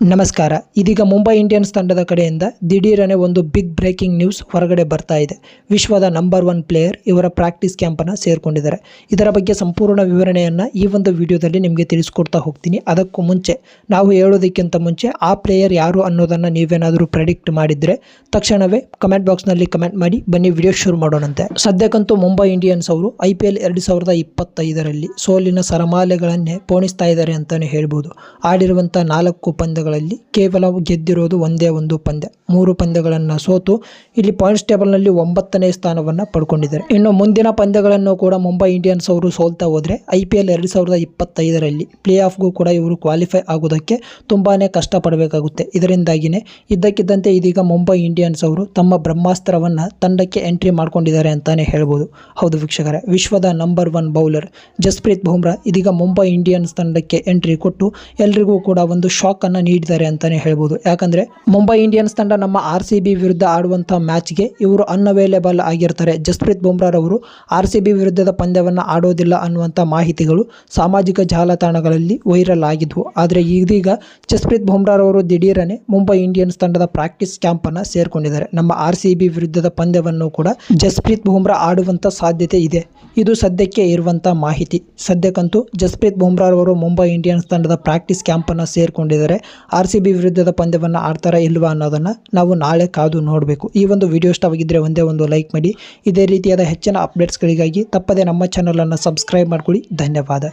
ನಮಸ್ಕಾರ. ಇದೀಗ ಮುಂಬೈ ಇಂಡಿಯನ್ಸ್ ತಂಡದ ಕಡೆಯಿಂದ ದಿಢೀರನೆ ಒಂದು ಬಿಗ್ ಬ್ರೇಕಿಂಗ್ ನ್ಯೂಸ್ ಹೊರಗಡೆ ಬರ್ತಾ ಇದೆ. ವಿಶ್ವದ ನಂಬರ್ ಒನ್ ಪ್ಲೇಯರ್ ಇವರ ಪ್ರಾಕ್ಟೀಸ್ ಕ್ಯಾಂಪನ್ನು ಸೇರಿಕೊಂಡಿದ್ದಾರೆ. ಇದರ ಬಗ್ಗೆ ಸಂಪೂರ್ಣ ವಿವರಣೆಯನ್ನು ಈ ಒಂದು ವಿಡಿಯೋದಲ್ಲಿ ನಿಮಗೆ ತಿಳಿಸ್ಕೊಡ್ತಾ ಹೋಗ್ತೀನಿ. ಅದಕ್ಕೂ ಮುಂಚೆ ನಾವು ಹೇಳೋದಕ್ಕಿಂತ ಮುಂಚೆ ಆ ಪ್ಲೇಯರ್ ಯಾರು ಅನ್ನೋದನ್ನು ನೀವೇನಾದರೂ ಪ್ರೆಡಿಕ್ಟ್ ಮಾಡಿದರೆ ತಕ್ಷಣವೇ ಕಮೆಂಟ್ ಬಾಕ್ಸ್ನಲ್ಲಿ ಕಮೆಂಟ್ ಮಾಡಿ, ಬನ್ನಿ ವಿಡಿಯೋ ಶುರು ಮಾಡೋಣಂತೆ. ಸದ್ಯಕ್ಕಂತೂ ಮುಂಬೈ ಇಂಡಿಯನ್ಸ್ ಅವರು ಐ ಪಿ ಎಲ್ ಎರಡು ಸಾವಿರದ ಇಪ್ಪತ್ತೈದರಲ್ಲಿ ಸೋಲಿನ ಸರಮಾಲೆಗಳನ್ನೇ ಪೋಣಿಸ್ತಾ ಇದ್ದಾರೆ ಅಂತಲೇ ಹೇಳ್ಬೋದು. ಆಡಿರುವಂಥ ನಾಲ್ಕು ಪಂದ್ಯಗಳಲ್ಲಿ ಕೇವಲ ಗೆದ್ದಿರೋದು ಒಂದೇ ಒಂದು ಪಂದ್ಯ. ಮೂರು ಪಂದ್ಯಗಳನ್ನು ಸೋತು ಇಲ್ಲಿ ಪಾಯಿಂಟ್ಸ್ ಟೇಬಲ್ನಲ್ಲಿ ಒಂಬತ್ತನೇ ಸ್ಥಾನವನ್ನು ಪಡ್ಕೊಂಡಿದ್ದಾರೆ. ಇನ್ನು ಮುಂದಿನ ಪಂದ್ಯಗಳನ್ನು ಕೂಡ ಮುಂಬೈ ಇಂಡಿಯನ್ಸ್ ಅವರು ಸೋಲ್ತಾ ಹೋದರೆ ಐ ಪಿ ಎಲ್ ಎರಡು ಸಾವಿರದ ಇಪ್ಪತ್ತೈದರಲ್ಲಿ ಪ್ಲೇ ಆಫ್ಗೂ ಕೂಡ ಇವರು ಕ್ವಾಲಿಫೈ ಆಗೋದಕ್ಕೆ ತುಂಬಾ ಕಷ್ಟಪಡಬೇಕಾಗುತ್ತೆ. ಇದರಿಂದಾಗಿಯೇ ಇದ್ದಕ್ಕಿದ್ದಂತೆ ಇದೀಗ ಮುಂಬೈ ಇಂಡಿಯನ್ಸ್ ಅವರು ತಮ್ಮ ಬ್ರಹ್ಮಾಸ್ತ್ರವನ್ನು ತಂಡಕ್ಕೆ ಎಂಟ್ರಿ ಮಾಡ್ಕೊಂಡಿದ್ದಾರೆ ಅಂತಾನೆ ಹೇಳ್ಬೋದು. ಹೌದು ವೀಕ್ಷಕರ, ವಿಶ್ವದ number one bowler Jasprit Bumrah ಇದೀಗ ಮುಂಬೈ ಇಂಡಿಯನ್ಸ್ ತಂಡಕ್ಕೆ ಎಂಟ್ರಿ ಕೊಟ್ಟು ಎಲ್ರಿಗೂ ಕೂಡ ಒಂದು ಶಾಕ್ ಅನ್ನು ನೀಡಿದ್ದಾರೆ ಅಂತಾನೆ ಹೇಳ್ಬೋದು. ಯಾಕಂದ್ರೆ ಮುಂಬೈ ಇಂಡಿಯನ್ಸ್ ತಂಡ ನಮ್ಮ ಆರ್ ಸಿ ಬಿ ವಿರುದ್ಧ ಆಡುವಂಥ ಮ್ಯಾಚ್ಗೆ ಇವರು ಅನ್ಅವೈಲೇಬಲ್ ಆಗಿರ್ತಾರೆ. ಜಸ್ಪ್ರೀತ್ ಬುಮ್ರಾರವರು ಆರ್ ಸಿ ವಿರುದ್ಧದ ಪಂದ್ಯವನ್ನು ಆಡೋದಿಲ್ಲ ಅನ್ನುವಂಥ ಮಾಹಿತಿಗಳು ಸಾಮಾಜಿಕ ಜಾಲತಾಣಗಳಲ್ಲಿ ವೈರಲ್ ಆಗಿದ್ವು. ಆದರೆ ಇದೀಗ ಜಸ್ಪ್ರೀತ್ ಬುಮ್ರಾರವರು ದಿಢೀರನೆ ಮುಂಬೈ ಇಂಡಿಯನ್ಸ್ ತಂಡದ ಪ್ರಾಕ್ಟೀಸ್ ಕ್ಯಾಂಪನ್ನು ಸೇರಿಕೊಂಡಿದ್ದಾರೆ. ನಮ್ಮ ಆರ್ ಸಿ ಬಿ ವಿರುದ್ಧದ ಪಂದ್ಯವನ್ನು ಕೂಡ ಜಸ್ಪ್ರೀತ್ ಬುಮ್ರಾ ಆಡುವಂಥ ಸಾಧ್ಯತೆ ಇದೆ. ಇದು ಸದ್ಯಕ್ಕೆ ಇರುವಂಥ ಮಾಹಿತಿ. ಸದ್ಯಕ್ಕಂತೂ ಜಸ್ಪ್ರೀತ್ ಬುಮ್ರಾರವರು ಮುಂಬೈ ಇಂಡಿಯನ್ಸ್ ತಂಡದ ಪ್ರಾಕ್ಟೀಸ್ ಕ್ಯಾಂಪನ್ನು ಸೇರಿಕೊಂಡಿದ್ದಾರೆ. ಆರ್ ಸಿ ಬಿ ವಿರುದ್ಧದ ಪಂದ್ಯವನ್ನು ಆಡ್ತಾರಾ ಇಲ್ವಾ ಅನ್ನೋದನ್ನು ನಾವು ನಾಳೆ ಕಾದು ನೋಡಬೇಕು. ಈ ಒಂದು ವಿಡಿಯೋ ಇಷ್ಟವಾಗಿದ್ದರೆ ಒಂದೇ ಒಂದು ಲೈಕ್ ಮಾಡಿ. ಇದೇ ರೀತಿಯಾದ ಹೆಚ್ಚಿನ ಅಪ್ಡೇಟ್ಸ್ಗಳಿಗಾಗಿ ತಪ್ಪದೆ ನಮ್ಮ ಚಾನಲನ್ನು ಸಬ್ಸ್ಕ್ರೈಬ್ ಮಾಡ್ಕೊಳ್ಳಿ. ಧನ್ಯವಾದ.